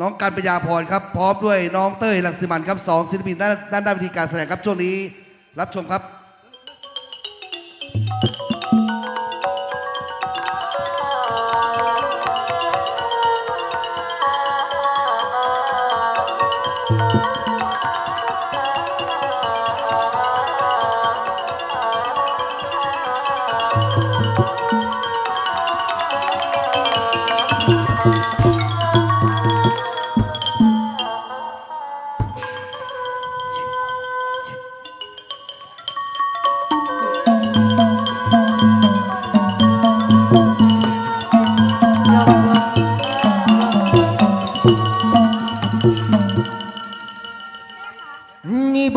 น้องการปัญญาพรครับ พร้อมด้วยน้องเต้ยหลังสิมันครับสองศิลปินด้านด้านด้านวิธีการแสดงครับช่วงนี้รับชมครับนี่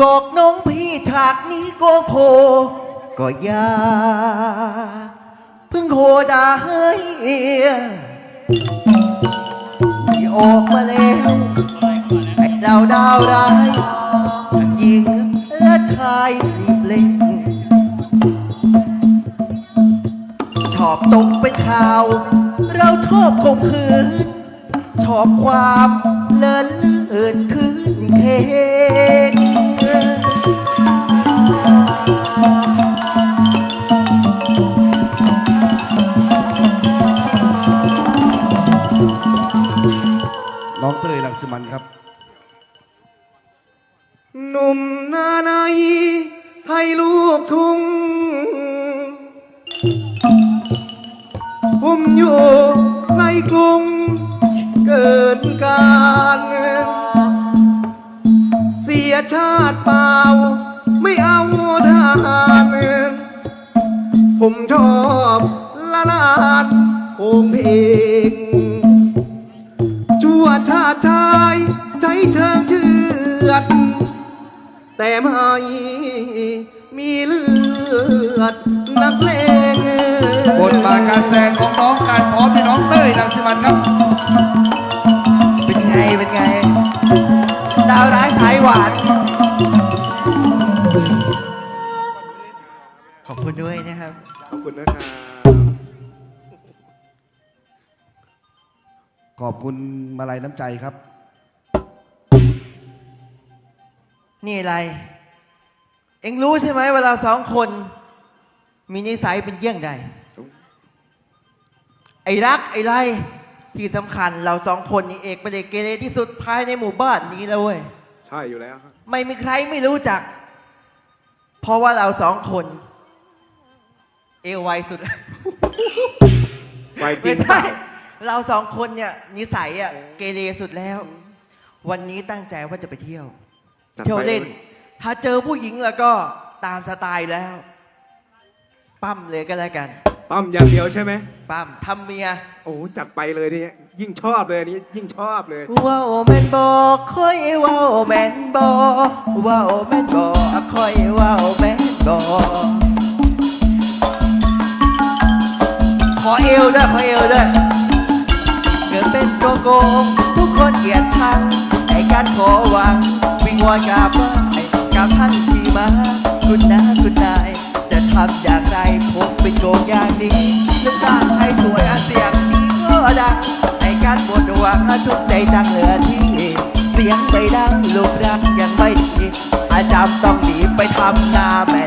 บอกน้องพี่ฉากนี้โกโพก็ยาเพิ่งโหดาให้ที่ออกมาแล้วไอ้ดาวดาวร้ายทั้งหญิงและชายรีบเล่นชอบตกเป็นข่าว เราชอบข่มขืน ชอบความเลินเลื่อนคืนเค สิมันครับ หนุ่มนาในให้ลูกทุ่งผมอยู่ในกรุงเกินการเสียชาติเปล่า ไม่เอาทารผมชอบละลานโคงเพ ติชายใจเชิงเชือด แต่ไม่มีเลือดนักเลงบทบาทการแสดงของน้องการพร้อมด้วยน้องเต้ยหลังสิมันครับ เป็นไง เป็นไง ดาวร้ายสายหวาน ขอบคุณด้วยนะครับ ขอบคุณนะครับ ขอบคุณมาลัยน้ำใจครับ นี่อะไร เอ็งรู้ใช่ไหมเวลาสองคน มีนิสัยเป็นเยี่ยงใด ไอ้รักไอ้ไรที่สำคัญเราสองคนนี่เอกเป็นเด็กเกเรที่สุดภายในหมู่บ้านนี้แล้วเว้ย ใช่อยู่แล้วครับไม่มีใครไม่รู้จัก เพราะว่าเราสองคน เอวไวสุด ไวจริไม่งใช่ เราสองคนเนี่ยนิสัยอะเกเรสุดแล้ว วันนี้ตั้งใจว่าจะไปเที่ยว จัดเที่ยวไปเล่น ถ้าเจอผู้หญิงแล้วก็ตามสไตล์แล้ว ปั้มเลยก็แล้วกัน ปั๊มอย่างเดียวใช่ไหมปั้มทำเมีย โอ้จัดไปเลยนี่ยิ่งชอบเลยอันนี้ยิ่งชอบเลย ว้าวแมนบอกคอยว้าวแมนบอกว้าวแมนบอกคอยว้าวแมนบอกขอเอวด้วยขอเอวด้วย เป็นโกโก้ทุกคนเกลียดชังไอ้การขอหวัง วิงวอนกับว่าไอ้กับท่านที่มา คุณนาคุณนาย จะทำอย่างไรผมเป็นโกงอย่างนี้ลูกตาให้สวยอาเสียงนี้ก็ดังไอ้การบนหวังทุกใจจังเหลือที่ เสียงไม่ดังลูกรักยังไม่ดีอาจำต้องหนีไปทำนาแม่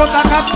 ตั